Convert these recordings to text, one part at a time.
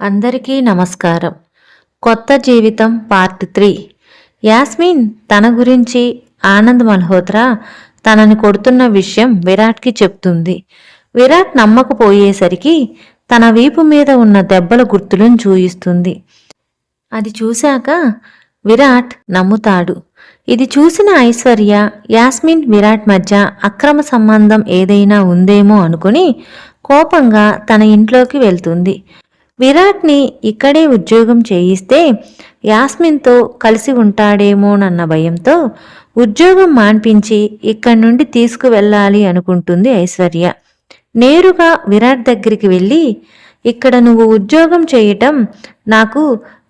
అందరికీ నమస్కారం. కొత్త జీవితం పార్ట్ త్రీ. యాస్మిన్ తన గురించి ఆనంద్ మల్హోత్రా తనని కొడుతున్న విషయం విరాట్కి చెప్తుంది. విరాట్ నమ్మకపోయేసరికి తన వీపు మీద ఉన్న దెబ్బల గుర్తులను చూయిస్తుంది. అది చూశాక విరాట్ నమ్ముతాడు. ఇది చూసిన ఐశ్వర్య యాస్మిన్ విరాట్ మధ్య అక్రమ సంబంధం ఏదైనా ఉందేమో అనుకుని కోపంగా తన ఇంట్లోకి వెళ్తుంది. విరాట్ని ఇక్కడే ఉద్యోగం చేయిస్తే యాస్మిన్తో కలిసి ఉంటాడేమోనన్న భయంతో ఉద్యోగం మాన్పించి ఇక్కడి నుండి తీసుకువెళ్ళాలి అనుకుంటుంది ఐశ్వర్య. నేరుగా విరాట్ దగ్గరికి వెళ్ళి ఇక్కడ నువ్వు ఉద్యోగం చేయటం నాకు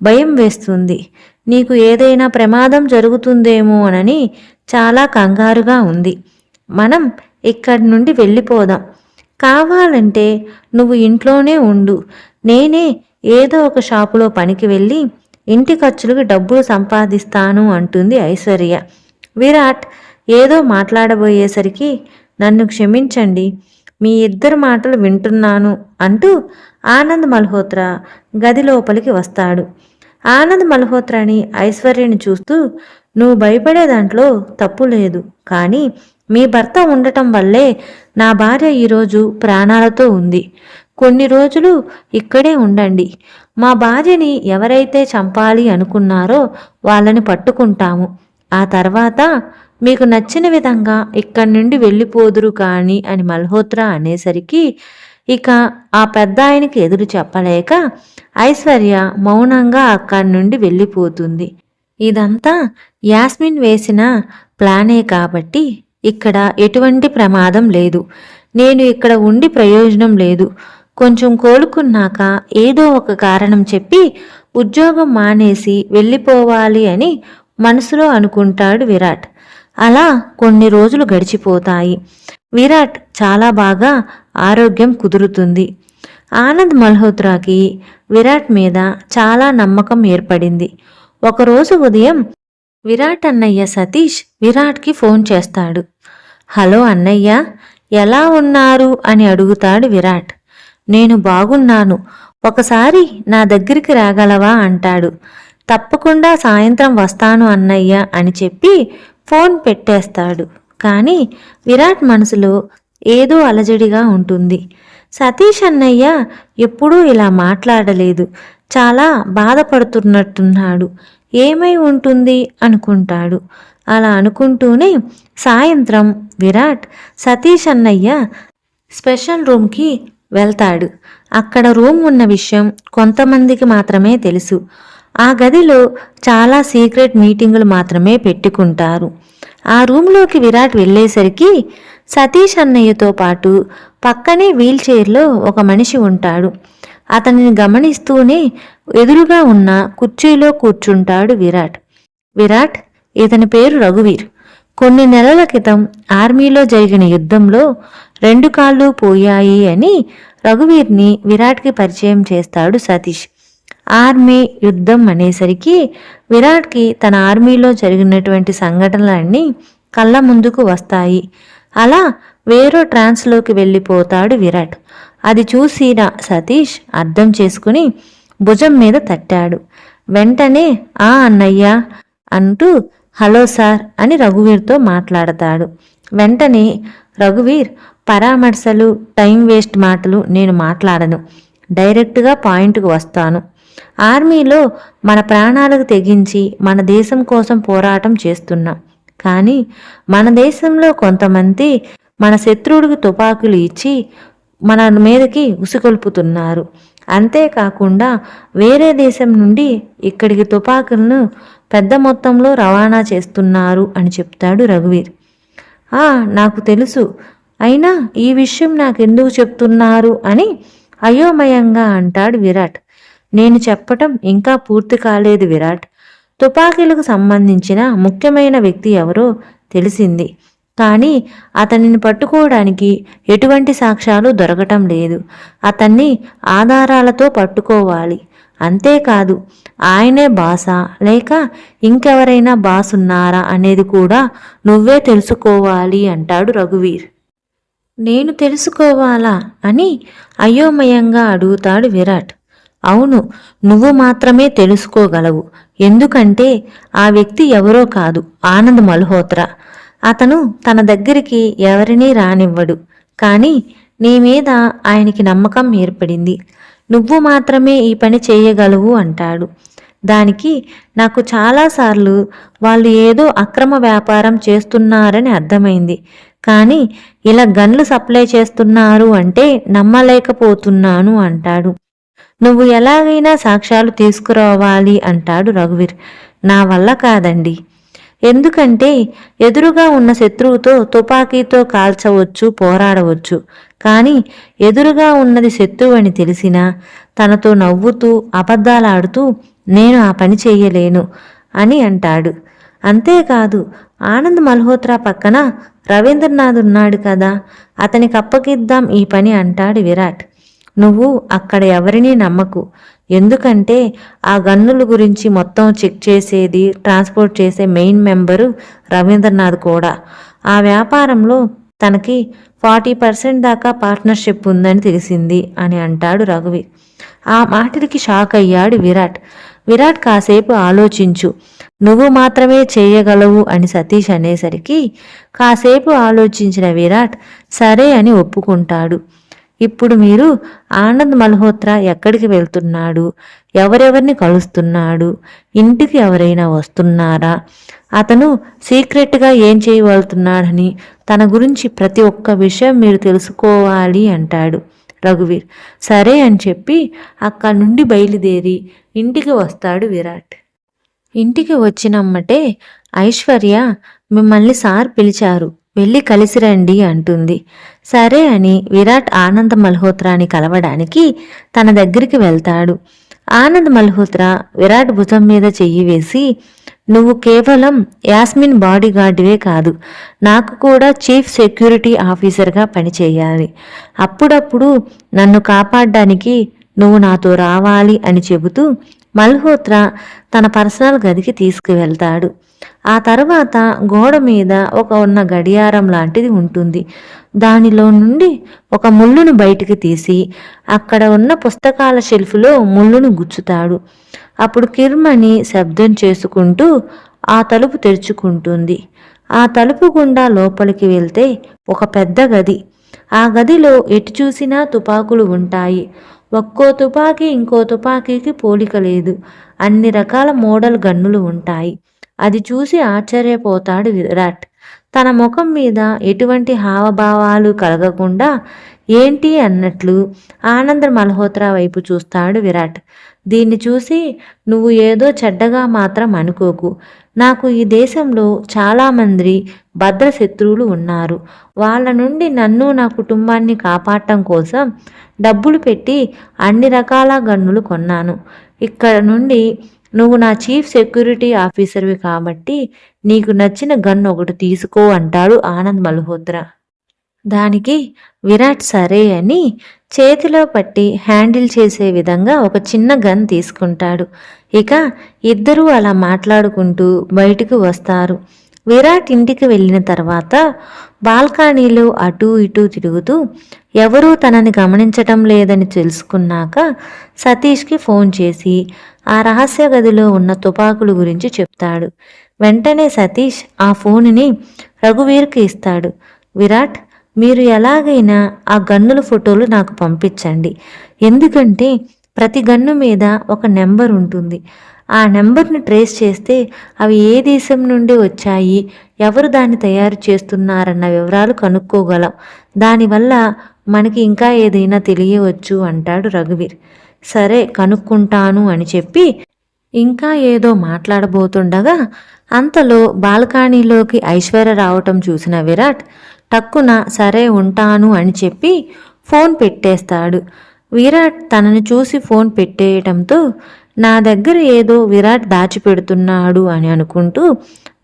భయం వేస్తుంది. నీకు ఏదైనా ప్రమాదం జరుగుతుందేమో అనని చాలా కంగారుగా ఉంది. మనం ఇక్కడి నుండి వెళ్ళిపోదాం. కావాలంటే నువ్వు ఇంట్లోనే ఉండు. నేనే ఏదో ఒక షాపులో పనికి వెళ్ళి ఇంటి ఖర్చులకు డబ్బులు సంపాదిస్తాను అంటుంది ఐశ్వర్య. విరాట్ ఏదో మాట్లాడబోయేసరికి నన్ను క్షమించండి మీ ఇద్దరు మాటలు వింటున్నాను అంటూ ఆనంద్ మల్హోత్రా గది లోపలికి వస్తాడు. ఆనంద్ మల్హోత్రాని ఐశ్వర్యని చూస్తూ నువ్వు భయపడే దాంట్లో తప్పు లేదు కానీ మీ భర్త ఉండటం వల్లే నా భార్య ఈరోజు ప్రాణాలతో ఉంది. కొన్ని రోజులు ఇక్కడే ఉండండి. మా భార్యని ఎవరైతే చంపాలి అనుకున్నారో వాళ్ళని పట్టుకుంటాము. ఆ తర్వాత మీకు నచ్చిన విధంగా ఇక్కడి నుండి వెళ్ళిపోదురు కానీ అని మల్హోత్రా అనేసరికి ఇక ఆ పెద్ద ఆయనకి ఎదురు చెప్పలేక ఐశ్వర్య మౌనంగా అక్కడి నుండి వెళ్ళిపోతుంది. ఇదంతా యాస్మిన్ వేసిన ప్లానే కాబట్టి ఇక్కడ ఎటువంటి ప్రమాదం లేదు. నేను ఇక్కడ ఉండి ప్రయోజనం లేదు. కొంచెం కోలుకున్నాక ఏదో ఒక కారణం చెప్పి ఉద్యోగం మానేసి వెళ్ళిపోవాలి అని మనసులో అనుకుంటాడు విరాట్. అలా కొన్ని రోజులు గడిచిపోతాయి. విరాట్ చాలా బాగా ఆరోగ్యం కుదురుతుంది. ఆనంద్ మల్హోత్రాకి విరాట్ మీద చాలా నమ్మకం ఏర్పడింది. ఒకరోజు ఉదయం విరాట్ అన్నయ్య సతీష్ విరాట్కి ఫోన్ చేస్తాడు. హలో అన్నయ్య ఎలా ఉన్నారు? అని అడుగుతాడు విరాట్. నేను బాగున్నాను. ఒకసారి నా దగ్గరికి రాగలవా? అంటాడు. తప్పకుండా సాయంత్రం వస్తాను అన్నయ్య అని చెప్పి ఫోన్ పెట్టేస్తాడు. కానీ విరాట్ మనసులో ఏదో అలజడిగా ఉంటుంది. సతీష్ అన్నయ్య ఎప్పుడూ ఇలా మాట్లాడలేదు. చాలా బాధపడుతున్నట్టున్నాడు. ఏమై ఉంటుంది? అనుకుంటాడు. అలా అనుకుంటూనే సాయంత్రం విరాట్ సతీష్ అన్నయ్య స్పెషల్ రూమ్కి వెళ్తాడు. అక్కడ రూమ్ ఉన్న విషయం కొంతమందికి మాత్రమే తెలుసు. ఆ గదిలో చాలా సీక్రెట్ మీటింగులు మాత్రమే పెట్టుకుంటారు. ఆ రూమ్లోకి విరాట్ వెళ్ళేసరికి సతీష్ అన్నయ్యతో పాటు పక్కనే వీల్ చైర్లో ఒక మనిషి ఉంటాడు. అతనిని గమనిస్తూనే ఎదురుగా ఉన్న కుర్చీలో కూర్చుంటాడు విరాట్. విరాట్ ఇతని పేరు రఘువీర్. కొన్ని నెలల క్రితం ఆర్మీలో జరిగిన యుద్ధంలో రెండు కాళ్ళు పోయాయి అని రఘువీర్ని విరాట్కి పరిచయం చేస్తాడు సతీష్. ఆర్మీ యుద్ధం అనేసరికి విరాట్కి తన ఆర్మీలో జరిగినటువంటి సంఘటనలన్నీ కళ్ళ ముందుకు వస్తాయి. అలా వేరో ట్రాన్స్లోకి వెళ్ళిపోతాడు విరాట్. అది చూసిన సతీష్ అర్థం చేసుకుని భుజం మీద తట్టాడు. వెంటనే ఆ అన్నయ్య అంటూ హలో సార్ అని రఘువీర్తో మాట్లాడతాడు. వెంటనే రఘువీర్ పరామర్శలు టైం వేస్ట్ మాటలు నేను మాట్లాడను. డైరెక్ట్గా పాయింట్కు వస్తాను. ఆర్మీలో మన ప్రాణాలకు తెగించి మన దేశం కోసం పోరాటం చేస్తున్నాం. కానీ మన దేశంలో కొంతమంది మన శత్రువుడికి తుపాకులు ఇచ్చి మన మీదకి ఉసుకొల్పుతున్నారు అంతేకాకుండా వేరే దేశం నుండి ఇక్కడికి తుపాకులను పెద్ద మొత్తంలో రవాణా చేస్తున్నారు అని చెప్తాడు రఘువీర్. ఆ నాకు తెలుసు. అయినా ఈ విషయం నాకెందుకు చెప్తున్నారు అని అయోమయంగా అంటాడు విరాట్. నేను చెప్పటం ఇంకా పూర్తి కాలేదు విరాట్. తుపాకీలకు సంబంధించిన ముఖ్యమైన వ్యక్తి ఎవరో తెలిసింది. కానీ అతనిని పట్టుకోవడానికి ఎటువంటి సాక్ష్యాలు దొరకటం లేదు. అతన్ని ఆధారాలతో పట్టుకోవాలి. అంతేకాదు ఆయనే బాసా. లేక ఇంకెవరైనా బాసున్నారా అనేది కూడా నువ్వే తెలుసుకోవాలి అంటాడు రఘువీర్. నేను తెలుసుకోవాలా? అని అయోమయంగా అడుగుతాడు విరాట్. అవును నువ్వు మాత్రమే తెలుసుకోగలవు. ఎందుకంటే ఆ వ్యక్తి ఎవరో కాదు ఆనంద్ మల్హోత్రా. అతను తన దగ్గరికి ఎవరినీ రానివ్వడు. కానీ నీ మీద ఆయనకి నమ్మకం ఏర్పడింది. నువ్వు మాత్రమే ఈ పని చేయగలవు అంటాడు. దానికి నాకు చాలాసార్లు వాళ్ళు ఏదో అక్రమ వ్యాపారం చేస్తున్నారని అర్థమైంది. కానీ ఇలా గన్లు సప్లై చేస్తున్నారు అంటే నమ్మలేకపోతున్నాను అంటాడు. నువ్వు ఎలాగైనా సాక్ష్యాలు తీసుకురావాలి అంటాడు రఘువీర్. నా వల్ల కాదండి. ఎందుకంటే ఎదురుగా ఉన్న శత్రువుతో తుపాకీతో కాల్చవచ్చు పోరాడవచ్చు. కానీ ఎదురుగా ఉన్నది శత్రువు అని తెలిసినా తనతో నవ్వుతూ అబద్ధాలాడుతూ నేను ఆ పని చేయలేను అని అంటాడు. అంతేకాదు ఆనంద్ మల్హోత్రా పక్కన రవీంద్రనాథ్ ఉన్నాడు కదా అతనికి అప్పగిద్దాం ఈ పని అంటాడు విరాట్. నువ్వు అక్కడ ఎవరినీ నమ్మకు. ఎందుకంటే ఆ గన్నుల గురించి మొత్తం చెక్ చేసేది ట్రాన్స్పోర్ట్ చేసే మెయిన్ మెంబరు రవీంద్రనాథ్ కూడా. ఆ వ్యాపారంలో తనకి ఫార్టీ పర్సెంట్ దాకా పార్ట్నర్షిప్ ఉందని తెలిసింది అని అంటాడు రఘువి ఆ మాటలకి షాక్ అయ్యాడు విరాట్. విరాట్ కాసేపు ఆలోచించు. నువ్వు మాత్రమే చేయగలవు అని సతీష్ అనేసరికి కాసేపు ఆలోచించిన విరాట్ సరే అని ఒప్పుకుంటాడు. ఇప్పుడు మీరు ఆనంద్ మల్హోత్రా ఎక్కడికి వెళ్తున్నాడు? ఎవరెవరిని కలుస్తున్నాడు? ఇంటికి ఎవరైనా వస్తున్నారా? అతను సీక్రెట్గా ఏం చేయగలుగుతున్నాడని తన గురించి ప్రతి ఒక్క విషయం మీరు తెలుసుకోవాలి అంటాడు. రఘువీర్. సరే అని చెప్పి అక్కడి నుండి బయలుదేరి ఇంటికి వస్తాడు విరాట్. ఇంటికి వచ్చినమ్మటే ఐశ్వర్య మిమ్మల్ని సార్ పిలిచారు. వెళ్ళి కలిసి రండి అంటుంది. సరే అని విరాట్ ఆనంద్ మల్హోత్రాని కలవడానికి తన దగ్గరికి వెళ్తాడు. ఆనంద్ మల్హోత్రా విరాట్ భుజం మీద చెయ్యి వేసి నువ్వు కేవలం యాస్మిన్ బాడీ గార్డువే కాదు నాకు కూడా చీఫ్ సెక్యూరిటీ ఆఫీసర్గా పనిచేయాలి. అప్పుడప్పుడు నన్ను కాపాడడానికి నువ్వు నాతో రావాలి అని చెబుతూ మల్హోత్రా తన పర్సనల్ గదికి తీసుకువెళ్తాడు. ఆ తర్వాత గోడ మీద ఒక ఉన్న గడియారం లాంటిది ఉంటుంది. దానిలో నుండి ఒక ముళ్ళును బయటికి తీసి అక్కడ ఉన్న పుస్తకాల షెల్ఫ్లో ముళ్ళును గుచ్చుతాడు. అప్పుడు కిర్మణి శబ్దం చేసుకుంటూ ఆ తలుపు తెరుచుకుంటుంది. ఆ తలుపు గుండా లోపలికి వెళ్తే ఒక పెద్ద గది. ఆ గదిలో ఎటు చూసినా తుపాకులు ఉంటాయి. ఒక్కో తుపాకీ ఇంకో తుపాకీకి పోలిక లేదు. అన్ని రకాల మోడల్ గన్నులు ఉంటాయి. అది చూసి ఆశ్చర్యపోతాడు విరాట్. తన ముఖం మీద ఎటువంటి హావభావాలు కలగకుండా ఏంటి అన్నట్లు ఆనంద్ మల్హోత్రా వైపు చూస్తాడు విరాట్. దీన్ని చూసి నువ్వు ఏదో చెడ్డగా మాత్రం అనుకోకు. నాకు ఈ దేశంలో చాలామంది భద్ర శత్రువులు ఉన్నారు. వాళ్ళ నుండి నన్ను నా కుటుంబాన్ని కాపాడటం కోసం డబ్బులు పెట్టి అన్ని రకాల గన్నులు కొన్నాను. ఇక్కడ నుండి నువ్వు నా చీఫ్ సెక్యూరిటీ ఆఫీసర్వి కాబట్టి నీకు నచ్చిన గన్ ఒకటి తీసుకో అంటాడు ఆనంద్ మల్హోత్రా. దానికి విరాట్ సరే అని చేతిలో పట్టి హ్యాండిల్ చేసే విధంగా ఒక చిన్న గన్ తీసుకుంటాడు. ఇక ఇద్దరూ అలా మాట్లాడుకుంటూ బయటకు వస్తారు. విరాట్ ఇంటికి వెళ్ళిన తర్వాత బాల్కనీలో అటూ ఇటూ తిరుగుతూ ఎవరూ తనని గమనించటం లేదని తెలుసుకున్నాక సతీష్కి ఫోన్ చేసి ఆ రహస్య గదిలో ఉన్న తుపాకుల గురించి చెప్తాడు. వెంటనే సతీష్ ఆ ఫోన్ని రఘువీర్కి ఇస్తాడు. విరాట్ మీరు ఎలాగైనా ఆ గన్నుల ఫోటోలు నాకు పంపించండి. ఎందుకంటే ప్రతి గన్ను మీద ఒక నెంబర్ ఉంటుంది. ఆ నెంబర్ని ట్రేస్ చేస్తే అవి ఏ దేశం నుండి వచ్చాయి ఎవరు దాన్ని తయారు చేస్తున్నారన్న వివరాలు కనుక్కోగలం. దానివల్ల మనకి ఇంకా ఏదైనా తెలియవచ్చు అంటాడు రఘువీర్. సరే కనుక్కుంటాను అని చెప్పి ఇంకా ఏదో మాట్లాడబోతుండగా అంతలో బాల్కనీలోకి ఐశ్వర్య రావటం చూసిన విరాట్ టక్కున సరే ఉంటాను అని చెప్పి ఫోన్ పెట్టేస్తాడు. విరాట్ తనని చూసి ఫోన్ పెట్టేయటంతో నా దగ్గర ఏదో విరాట్ దాచిపెడుతున్నాడు అని అనుకుంటూ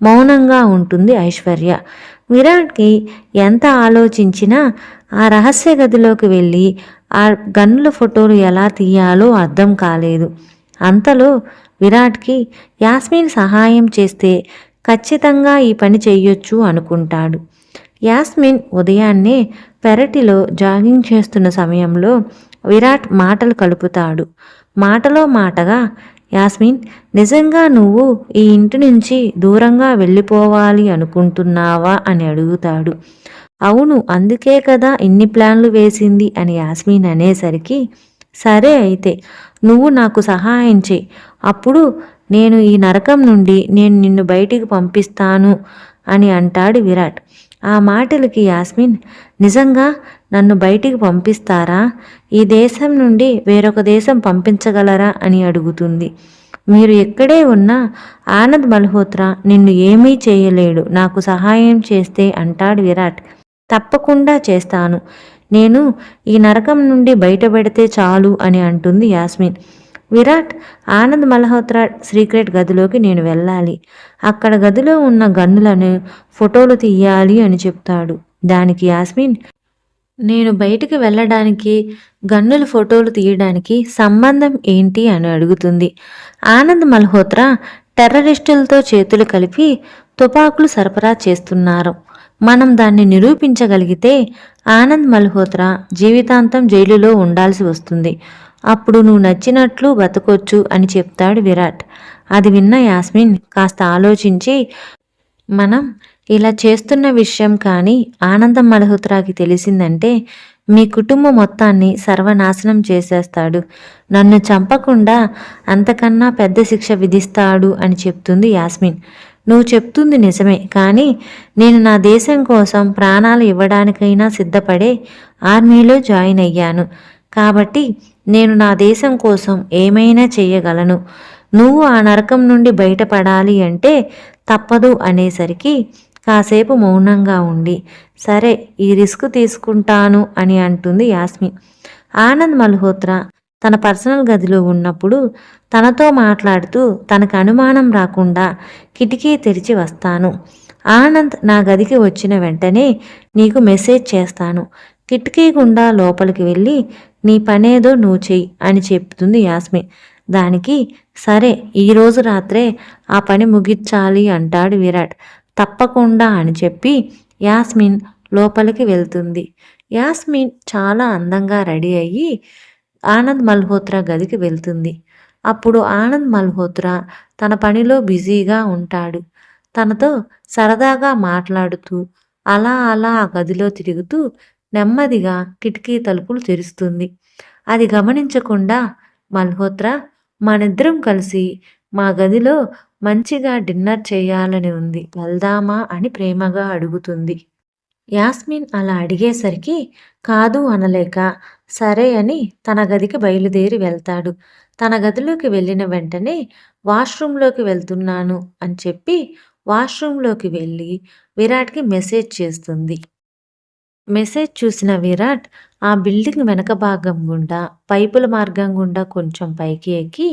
మౌనంగా ఉంటుంది ఐశ్వర్య. విరాట్కి ఎంత ఆలోచించినా ఆ రహస్య గదిలోకి వెళ్ళి ఆ గన్నుల ఫోటోలు ఎలా తీయాలో అర్థం కాలేదు. అంతలో విరాట్కి యాస్మిన్ సహాయం చేస్తే ఖచ్చితంగా ఈ పని చెయ్యొచ్చు అనుకుంటాడు. యాస్మిన్ ఉదయాన్నే పెరటిలో జాగింగ్ చేస్తున్న సమయంలో విరాట్ మాటలు కలుపుతాడు. మాటలో మాటగా యాస్మిన్ నిజంగా నువ్వు ఈ ఇంటి నుంచి దూరంగా వెళ్ళిపోవాలి అనుకుంటున్నావా? అని అడుగుతాడు. అవును అందుకే కదా ఇన్ని ప్లాన్లు వేసింది అని యాస్మిన్ అనేసరికి సరే అయితే నువ్వు నాకు సహాయం చేయి. అప్పుడు నేను ఈ నరకం నుండి నేను నిన్ను బయటికి పంపిస్తాను అని అంటాడు విరాట్. ఆ మాటలకి యాస్మిన్ నిజంగా నన్ను బయటికి పంపిస్తారా? ఈ దేశం నుండి వేరొక దేశం పంపించగలరా? అని అడుగుతుంది. మీరు ఎక్కడే ఉన్నా ఆనంద్ మల్హోత్రా నిన్ను ఏమీ చేయలేడు. నాకు సహాయం చేస్తే అంటాడు విరాట్. తప్పకుండా చేస్తాను. నేను ఈ నరకం నుండి బయటపెడితే చాలు అని అంటుంది యాస్మిన్. విరాట్ ఆనంద్ మల్హోత్రా సీక్రెట్ గదిలోకి నేను వెళ్ళాలి. అక్కడ గదిలో ఉన్న గన్నులను ఫోటోలు తీయాలి అని చెప్తాడు. దానికి యాస్మిన్ నేను బయటికి వెళ్ళడానికి గన్నుల ఫోటోలు తీయడానికి సంబంధం ఏంటి అని అడుగుతుంది. ఆనంద్ మల్హోత్రా టెర్రరిస్టులతో చేతులు కలిపి తుపాకులు సరఫరా చేస్తున్నారు. మనం దాన్ని నిరూపించగలిగితే ఆనంద్ మల్హోత్రా జీవితాంతం జైలులో ఉండాల్సి వస్తుంది. అప్పుడు నువ్వు నచ్చినట్లు బతకొచ్చు అని చెప్తాడు విరాట్. అది విన్న యాస్మిన్ కాస్త ఆలోచించి మనం ఇలా చేస్తున్న విషయం కానీ ఆనందం మల్హోత్రాకి తెలిసిందంటే మీ కుటుంబం మొత్తాన్ని సర్వనాశనం చేసేస్తాడు. నన్ను చంపకుండా అంతకన్నా పెద్ద శిక్ష విధిస్తాడు అని చెప్తుంది యాస్మిన్. నువ్వు చెప్తుంది నిజమే కానీ నేను నా దేశం కోసం ప్రాణాలు ఇవ్వడానికైనా సిద్ధపడే ఆర్మీలో జాయిన్ అయ్యాను. కాబట్టి నేను నా దేశం కోసం ఏమైనా చేయగలను. నువ్వు ఆ నరకం నుండి బయటపడాలి అంటే తప్పదు అనేసరికి కాసేపు మౌనంగా ఉండి సరే ఈ రిస్క్ తీసుకుంటాను అని అంటుంది యాస్మి ఆనంద్ మల్హోత్రా తన పర్సనల్ గదిలో ఉన్నప్పుడు తనతో మాట్లాడుతూ తనకు అనుమానం రాకుండా కిటికీ తెరిచి వస్తాను. ఆనంద్ నా గదికి వచ్చిన వెంటనే నీకు మెసేజ్ చేస్తాను. కిటికీ గుండా లోపలికి వెళ్ళి నీ పనేదో నువ్వు చెయ్యి అని చెప్తుంది యాస్మి దానికి సరే ఈరోజు రాత్రే ఆ పని ముగించాలి అంటాడు విరాట్. తప్పకుండా అని చెప్పి యాస్మిన్ లోపలికి వెళ్తుంది. యాస్మిన్ చాలా అందంగా రెడీ అయ్యి ఆనంద్ మల్హోత్రా గదికి వెళ్తుంది. అప్పుడు ఆనంద్ మల్హోత్రా తన పనిలో బిజీగా ఉంటాడు. తనతో సరదాగా మాట్లాడుతూ అలా అలా ఆ గదిలో తిరుగుతూ నెమ్మదిగా కిటికీ తలుపులు తెరుస్తుంది. అది గమనించకుండా మల్హోత్రా మనిద్దరం కలిసి మా గదిలో మంచిగా డిన్నర్ చేయాలని ఉంది. వెళ్దామా అని ప్రేమగా అడుగుతుంది. యాస్మిన్ అలా అడిగేసరికి కాదు అనలేక సరే అని తన గదికి బయలుదేరి వెళ్తాడు. తన గదిలోకి వెళ్ళిన వెంటనే వాష్రూమ్లోకి వెళ్తున్నాను అని చెప్పి వాష్రూమ్లోకి వెళ్ళి విరాట్కి మెసేజ్ చేస్తుంది. మెసేజ్ చూసిన విరాట్ ఆ బిల్డింగ్ వెనక భాగం గుండా పైపుల మార్గం గుండా కొంచెం పైకి ఎక్కి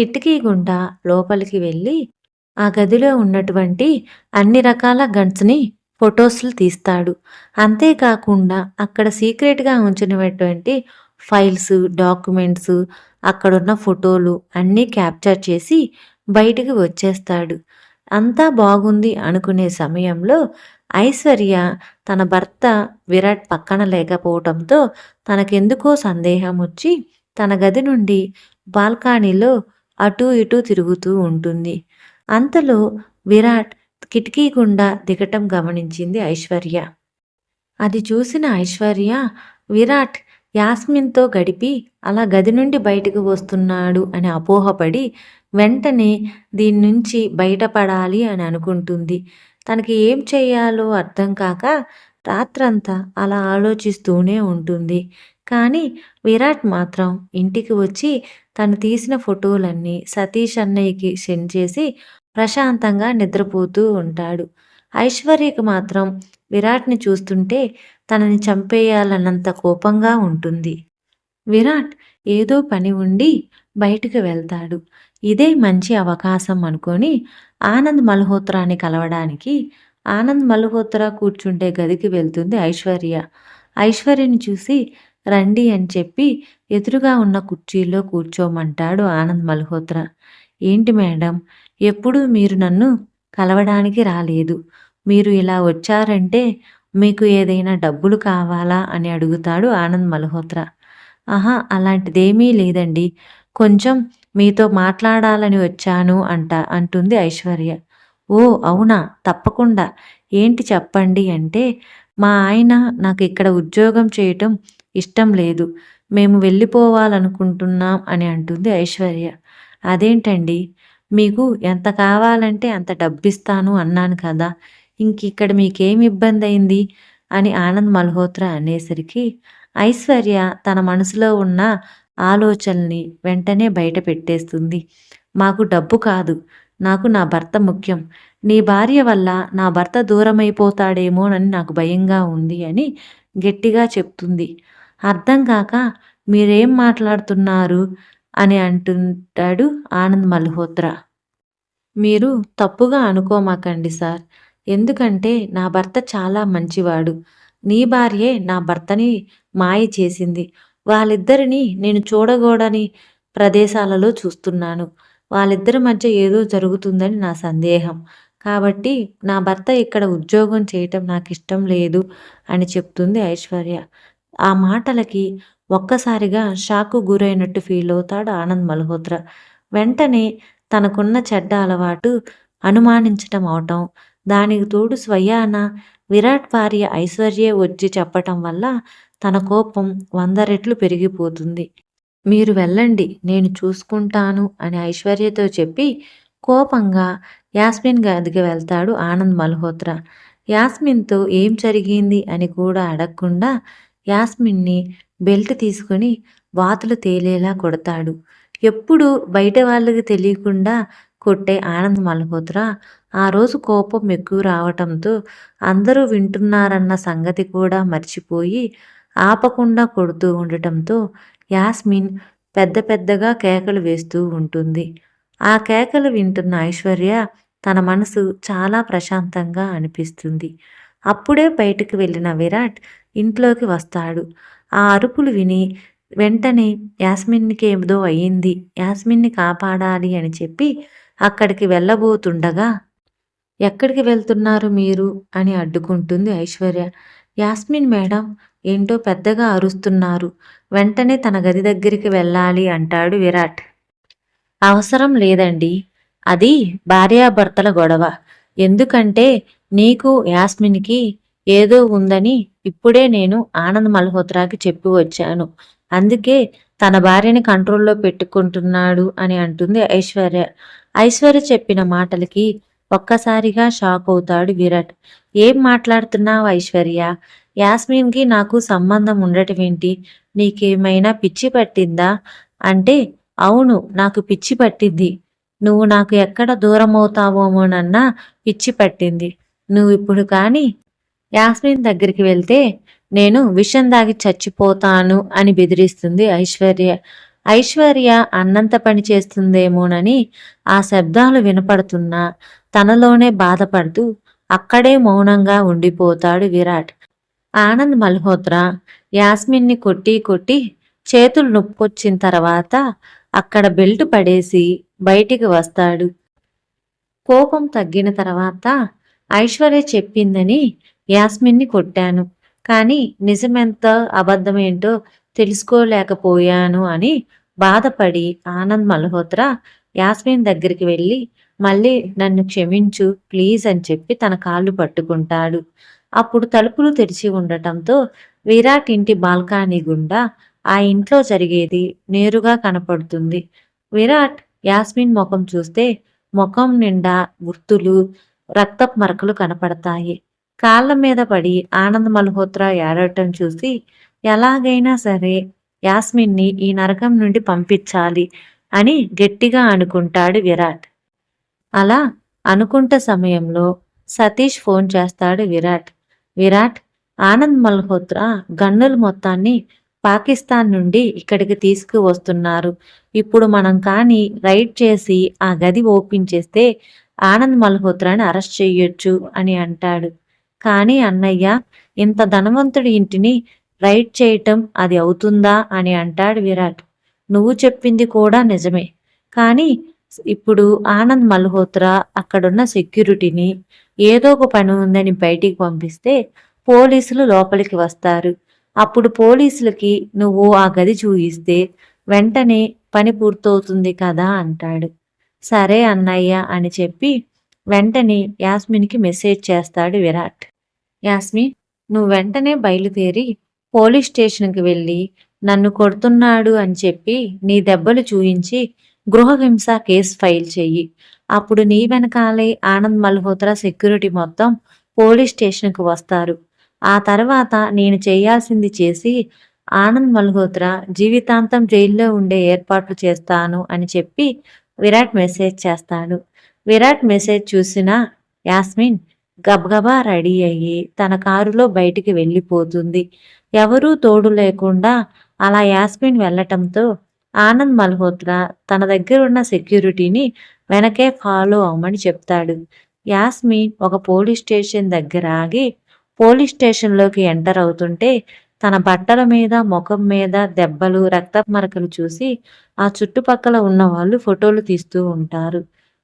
కిటికీ గుండా లోపలికి వెళ్ళి ఆ గదిలో ఉన్నటువంటి అన్ని రకాల గన్స్ని ఫొటోస్లు తీస్తాడు. అంతేకాకుండా అక్కడ సీక్రెట్గా ఉంచినటువంటి ఫైల్స్ డాక్యుమెంట్స్ అక్కడున్న ఫోటోలు అన్నీ క్యాప్చర్ చేసి బయటికి వచ్చేస్తాడు. అంతా బాగుంది అనుకునే సమయంలో ఐశ్వర్య తన భర్త విరాట్ పక్కన లేకపోవడంతో తనకెందుకో సందేహం వచ్చి తన గది నుండి బాల్కనీలో అటూ ఇటూ తిరుగుతూ ఉంటుంది. అంతలో విరాట్ కిటికీ గుండా దిగటం గమనించింది ఐశ్వర్య. అది చూసిన ఐశ్వర్య విరాట్ యాస్మిన్తో గడిపి అలా గది నుండి బయటకు వస్తున్నాడు అని అపోహపడి వెంటనే దీని నుంచి బయటపడాలి అని అనుకుంటుంది. తనకి ఏం చేయాలో అర్థం కాక రాత్రంతా అలా ఆలోచిస్తూనే ఉంటుంది. కానీ విరాట్ మాత్రం ఇంటికి వచ్చి తను తీసిన ఫోటోలన్నీ సతీష్ అన్నయ్యకి సెండ్ చేసి ప్రశాంతంగా నిద్రపోతూ ఉంటాడు. ఐశ్వర్యకు మాత్రం విరాట్ని చూస్తుంటే తనని చంపేయాలన్నంత కోపంగా ఉంటుంది. విరాట్ ఏదో పని ఉండి బయటకు వెళ్తాడు. ఇదే మంచి అవకాశం అనుకొని ఆనంద్ మల్హోత్రాని కలవడానికి ఆనంద్ మల్హోత్రా కూర్చుంటే గదికి వెళ్తుంది ఐశ్వర్య. ఐశ్వర్యని చూసి రండి అని చెప్పి ఎదురుగా ఉన్న కుర్చీలో కూర్చోమంటాడు ఆనంద్ మల్హోత్రా. ఏంటి మేడం ఎప్పుడూ మీరు నన్ను కలవడానికి రాలేదు. మీరు ఇలా వచ్చారంటే మీకు ఏదైనా డబ్బులు కావాలా అని అడుగుతాడు ఆనంద్ మల్హోత్రా. ఆహా అలాంటిదేమీ లేదండి. కొంచెం మీతో మాట్లాడాలని వచ్చాను అంట అంటుంది ఐశ్వర్య. ఓ అవునా? తప్పకుండా. ఏంటి చెప్పండి అంటే మా ఆయన నాకు ఇక్కడ ఉద్యోగం చేయటం ఇష్టం లేదు. మేము వెళ్ళిపోవాలనుకుంటున్నాం అని అంటుంది ఐశ్వర్య. అదేంటండి? మీకు ఎంత కావాలంటే అంత డబ్బిస్తాను అన్నాను కదా. ఇంక ఇక్కడ మీకేం ఇబ్బంది అయింది అని ఆనంద్ మల్హోత్రా అనేసరికి ఐశ్వర్య తన మనసులో ఉన్న ఆలోచనల్ని వెంటనే బయట పెట్టేస్తుంది. మాకు డబ్బు కాదు. నాకు నా భర్త ముఖ్యం. నీ భార్య వల్ల నా భర్త దూరమైపోతాడేమోనని నాకు భయంగా ఉంది అని గట్టిగా చెప్తుంది. అర్థం కాక మీరేం మాట్లాడుతున్నారు? అని అంటుంటాడు ఆనంద్ మల్హోత్రా. మీరు తప్పుగా అనుకోమాకండి సార్. ఎందుకంటే నా భర్త చాలా మంచివాడు. నీ భార్యే నా భర్తని మాయ చేసింది. వాళ్ళిద్దరిని నేను చూడకూడని ప్రదేశాలలో చూస్తున్నాను. వాళ్ళిద్దరి మధ్య ఏదో జరుగుతుందని నా సందేహం. కాబట్టి నా భర్త ఇక్కడ ఉద్యోగం చేయటం నాకు ఇష్టం లేదు అని చెప్తుంది ఐశ్వర్య. ఆ మాటలకి ఒక్కసారిగా షాకు గురైనట్టు ఫీల్ అవుతాడు ఆనంద్ మల్హోత్రా. వెంటనే తనకున్న చెడ్డ అలవాటు అనుమానించటం అవటం దానికి తోడు స్వయాన విరాట్ భార్య ఐశ్వర్య వచ్చి చెప్పటం వల్ల తన కోపం వంద రెట్లు పెరిగిపోతుంది. మీరు వెళ్ళండి నేను చూసుకుంటాను అని ఐశ్వర్యతో చెప్పి కోపంగా యాస్మిన్ గదికి వెళ్తాడు ఆనంద్ మల్హోత్రా. యాస్మిన్తో ఏం జరిగింది అని కూడా అడగకుండా యాస్మిన్ని బెల్ట్ తీసుకుని వాతులు తేలేలా కొడతాడు. ఎప్పుడు బయట వాళ్ళకి తెలియకుండా కొట్టే ఆనంద్ మల్హోత్రా ఆ రోజు కోపం ఎక్కువ రావటంతో అందరూ వింటున్నారన్న సంగతి కూడా మర్చిపోయి ఆపకుండా కొడుతూ ఉండటంతో యాస్మిన్ పెద్ద పెద్దగా కేకలు వేస్తూ ఉంటుంది. ఆ కేకలు వింటున్న ఐశ్వర్య తన మనసు చాలా ప్రశాంతంగా అనిపిస్తుంది. అప్పుడే బయటకు వెళ్ళిన విరాట్ ఇంట్లోకి వస్తాడు. ఆ అరుపులు విని వెంటనే యాస్మిన్కి ఏదో అయ్యింది. యాస్మిన్ని కాపాడాలి అని చెప్పి అక్కడికి వెళ్ళబోతుండగా ఎక్కడికి వెళ్తున్నారు మీరు? అని అడ్డుకుంటుంది ఐశ్వర్య. యాస్మిన్ మేడం ఏంటో పెద్దగా అరుస్తున్నారు. వెంటనే తన గది దగ్గరికి వెళ్ళాలి అంటాడు విరాట్. అవసరం లేదండి. అది భార్యాభర్తల గొడవ. ఎందుకంటే నీకు యాస్మిన్కి ఏదో ఉందని ఇప్పుడే నేను ఆనంద్ మల్హోత్రాకి చెప్పి వచ్చాను. అందుకే తన భార్యని కంట్రోల్లో పెట్టుకుంటున్నాడు అని అంటుంది ఐశ్వర్య. ఐశ్వర్య చెప్పిన మాటలకి ఒక్కసారిగా షాక్ అవుతాడు విరాట్. ఏం మాట్లాడుతున్నావు ఐశ్వర్య? యాస్మిన్కి నాకు సంబంధం ఉండటం ఏంటి నీకేమైనా పిచ్చి పట్టిందా? అంటే అవును నాకు పిచ్చి పట్టింది. నువ్వు నాకు ఎక్కడ దూరం అవుతావోమోనన్నా పిచ్చి పట్టింది. నువ్వు ఇప్పుడు కానీ యాస్మిన్ దగ్గరికి వెళ్తే నేను విషం దాగి చచ్చిపోతాను అని బెదిరిస్తుంది ఐశ్వర్య. ఐశ్వర్య అన్నంత పని చేస్తుందేమోనని ఆ శబ్దాలు వినపడుతున్నా తనలోనే బాధపడుతూ అక్కడే మౌనంగా ఉండిపోతాడు విరాట్. ఆనంద్ మల్హోత్రా యాస్మిన్ని కొట్టి కొట్టి చేతులు నొప్పొచ్చిన తర్వాత అక్కడ బెల్ట్ పడేసి బయటికి వస్తాడు. కోపం తగ్గిన తర్వాత ఐశ్వర్య చెప్పిందని యాస్మిన్ని కొట్టాను. కానీ నిజమెంత అబద్ధమేంటో తెలుసుకోలేకపోయాను అని బాధపడి ఆనంద్ మల్హోత్రా యాస్మిన్ దగ్గరికి వెళ్ళి మళ్ళీ నన్ను క్షమించు ప్లీజ్ అని చెప్పి తన కాళ్ళు పట్టుకుంటాడు. అప్పుడు తలుపులు తెరిచి ఉండటంతో విరాట్ ఇంటి బాల్కనీ గుండా ఆ ఇంట్లో జరిగేది నేరుగా కనపడుతుంది. విరాట్ యాస్మిన్ ముఖం చూస్తే ముఖం నిండా గుర్తులు రక్తపు మరకలు కనపడతాయి. కాళ్ళ మీద పడి ఆనంద్ మల్హోత్రా ఏడటం చూసి ఎలాగైనా సరే యాస్మిన్ని ఈ నరకం నుండి పంపించాలి అని గట్టిగా అనుకుంటాడు విరాట్. అలా అనుకుంట సమయంలో సతీష్ ఫోన్ చేస్తాడు విరాట్. విరాట్ ఆనంద్ మల్హోత్రా గన్నుల మొత్తాన్ని పాకిస్తాన్ నుండి ఇక్కడికి తీసుకువస్తున్నారు. ఇప్పుడు మనం కానీ రైడ్ చేసి ఆ గది ఓపెన్ చేస్తే ఆనంద్ మల్హోత్రాని అరెస్ట్ చేయొచ్చు అని అంటాడు. కానీ అన్నయ్య ఇంత ధనవంతుడి ఇంటిని రైడ్ చేయటం అది అవుతుందా అని అంటాడు విరాట్. నువ్వు చెప్పింది కూడా నిజమే. కానీ ఇప్పుడు ఆనంద్ మల్హోత్రా అక్కడున్న సెక్యూరిటీని ఏదో ఒక పని ఉందని బయటికి పంపిస్తే పోలీసులు లోపలికి వస్తారు. అప్పుడు పోలీసులకి నువ్వు ఆ గది చూయిస్తే వెంటనే పని పూర్తవుతుంది కదా అంటాడు. సరే అన్నయ్య అని చెప్పి వెంటనే యాస్మిన్కి మెసేజ్ చేస్తాడు విరాట్. యాస్మిన్ నువ్వు వెంటనే బయలుదేరి పోలీస్ స్టేషన్కి వెళ్ళి నన్ను కొడుతున్నాడు అని చెప్పి నీ దెబ్బలు చూయించి గృహహింస కేసు ఫైల్ చెయ్యి. అప్పుడు నీ వెనకాలే ఆనంద్ మల్హోత్రా సెక్యూరిటీ మొత్తం పోలీస్ స్టేషన్కి వస్తారు. ఆ తర్వాత నేను చేయాల్సింది చేసి ఆనంద్ మల్హోత్రా జీవితాంతం జైల్లో ఉండే ఏర్పాట్లు చేస్తాను అని చెప్పి విరాట్ మెసేజ్ చేస్తాడు. విరాట్ మెసేజ్ చూసిన యాస్మిన్ గబగబా రెడీ అయ్యి తన కారులో బయటికి వెళ్ళిపోతుంది. ఎవరూ తోడు లేకుండా అలా యాస్మిన్ వెళ్ళటంతో ఆనంద్ మల్హోత్రా తన దగ్గర ఉన్న సెక్యూరిటీని వెనకే ఫాలో అవ్వమని చెప్తాడు. యాస్మిన్ ఒక పోలీస్ స్టేషన్ దగ్గర ఆగి పోలీస్ స్టేషన్లోకి ఎంటర్ అవుతుంటే తన బట్టల మీద ముఖం మీద దెబ్బలు రక్త మరకలు చూసి ఆ చుట్టుపక్కల ఉన్న వాళ్ళు ఫోటోలు తీస్తూ ఉంటారు.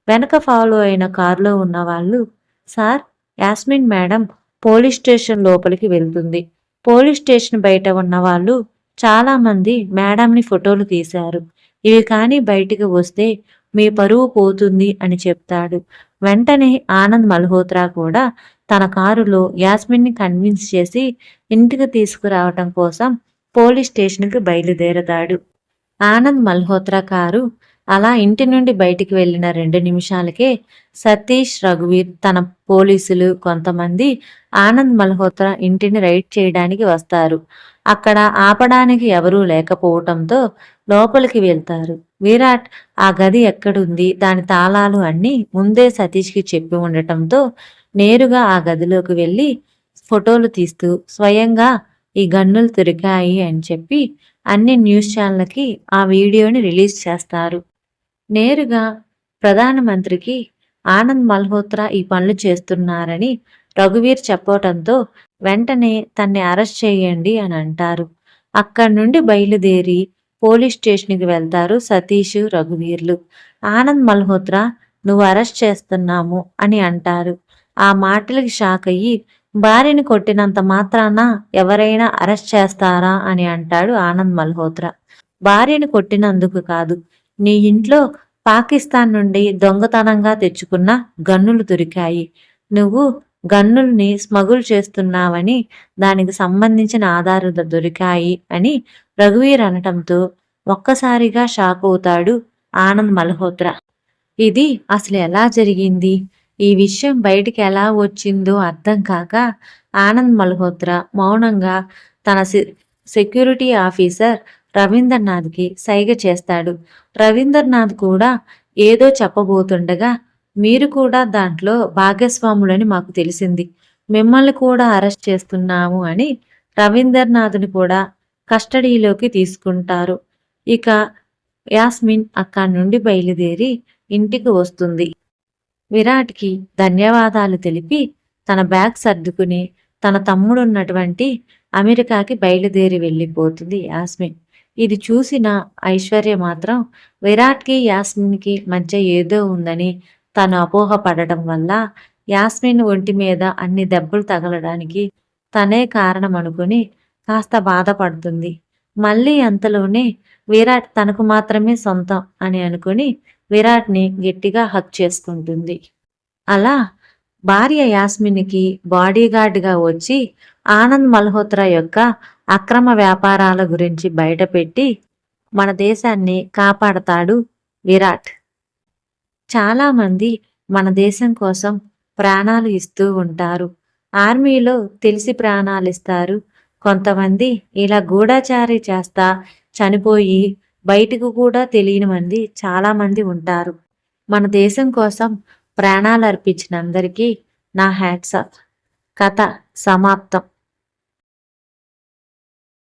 వెనక ఫాలో అయిన కారులో ఉన్న వాళ్ళు sir Yasmin madam police station లోపలికి వెళ్తుంది. పోలీస్ స్టేషన్ బయట ఉన్న వాళ్ళు చాలామంది మేడంని ఫోటోలు తీశారు. ఇవి కానీ బయటికి వస్తే మీ పరువు పోతుంది అని చెప్తాడు. వెంటనే ఆనంద్ మల్హోత్రా కూడా తన కారులో యాస్మిన్ని కన్విన్స్ చేసి ఇంటికి తీసుకురావటం కోసం పోలీస్ స్టేషన్కి బయలుదేరతాడు. ఆనంద్ మల్హోత్రా కారు అలా ఇంటి నుండి బయటికి వెళ్ళిన రెండు నిమిషాలకే సతీష్ రఘువీర్ తన పోలీసులు కొంతమంది ఆనంద్ మల్హోత్రా ఇంటిని రైడ్ చేయడానికి వస్తారు. అక్కడ ఆపడానికి ఎవరూ లేకపోవటంతో లోపలికి వెళ్తారు. విరాట్ ఆ గది ఎక్కడుంది? దాని తాళాలు అన్నీ ముందే సతీష్కి చెప్పి ఉండటంతో నేరుగా ఆ గదిలోకి వెళ్ళి ఫోటోలు తీస్తూ స్వయంగా ఈ గన్నులు దొరికాయి అని చెప్పి అన్ని న్యూస్ ఛానళ్ళకి ఆ వీడియోని రిలీజ్ చేస్తారు. నేరుగా ప్రధానమంత్రికి ఆనంద్ మల్హోత్రా ఈ పనులు చేస్తున్నారని రఘువీర్ చెప్పటంతో వెంటనే తన్ని అరెస్ట్ చేయండి అని అంటారు. అక్కడి నుండి బయలుదేరి పోలీస్ స్టేషన్కి వెళ్తారు సతీష్ రఘువీర్లు. ఆనంద్ మల్హోత్రా నువ్వు అరెస్ట్ చేస్తున్నాము అని అంటారు. ఆ మాటలకి షాక్ అయ్యి భార్యని కొట్టినంత మాత్రాన ఎవరైనా అరెస్ట్ చేస్తారా అని అంటాడు ఆనంద్ మల్హోత్రా. భార్యని కొట్టినందుకు కాదు నీ ఇంట్లో పాకిస్తాన్ నుండి దొంగతనంగా తెచ్చుకున్న గన్నులు దొరికాయి. నువ్వు గన్నుల్ని స్మగుల్ చేస్తున్నావని దానికి సంబంధించిన ఆధారాలు దొరికాయి అని రఘువీర్ అనటంతో ఒక్కసారిగా షాక్ అవుతాడు ఆనంద్ మల్హోత్రా. ఇది అసలు ఎలా జరిగింది? ఈ విషయం బయటికి ఎలా వచ్చిందో అర్థం కాక ఆనంద్ మల్హోత్రా మౌనంగా తన సెక్యూరిటీ ఆఫీసర్ రవీంద్రనాథ్కి సైగ చేస్తాడు. రవీంద్రనాథ్ కూడా ఏదో చెప్పబోతుండగా మీరు కూడా దాంట్లో భాగస్వాములని మాకు తెలిసింది. మిమ్మల్ని కూడా అరెస్ట్ చేస్తున్నాము అని రవీంద్రనాథ్ని కూడా కస్టడీలోకి తీసుకుంటారు. ఇక యాస్మిన్ అక్కడి నుండి బయలుదేరి ఇంటికి వస్తుంది. విరాట్కి ధన్యవాదాలు తెలిపి తన బ్యాగ్ సర్దుకుని తన తమ్ముడున్నటువంటి అమెరికాకి బయలుదేరి వెళ్ళిపోతుంది యాస్మిన్. ఇది చూసిన ఐశ్వర్య మాత్రం విరాట్కి యాస్మిన్కి మధ్య ఏదో ఉందని తను అపోహపడటం వల్ల యాస్మిన్ ఒంటి మీద అన్ని దెబ్బలు తగలడానికి తనే కారణం అనుకుని కాస్త బాధపడుతుంది. మళ్ళీ అంతలోనే విరాట్ తనకు మాత్రమే సొంతం అని అనుకుని విరాట్ని గట్టిగా హక్ చేసుకుంటుంది. అలా భార్య యాస్మిన్కి బాడీగార్డ్గా వచ్చి ఆనంద్ మల్హోత్రా యొక్క అక్రమ వ్యాపారాల గురించి బయటపెట్టి మన దేశాన్ని కాపాడతాడు విరాట్. చాలామంది మన దేశం కోసం ప్రాణాలు ఇస్తూ ఉంటారు. ఆర్మీలో తెలిసి ప్రాణాలు ఇస్తారు. కొంతమంది ఇలా గూఢచారి చేస్తా చనిపోయి బయటకు కూడా తెలియని మంది చాలామంది ఉంటారు. మన దేశం కోసం ప్రాణాలు అర్పించిన అందరికీ నా హ్యాట్సాప్ కథ సమాప్తం.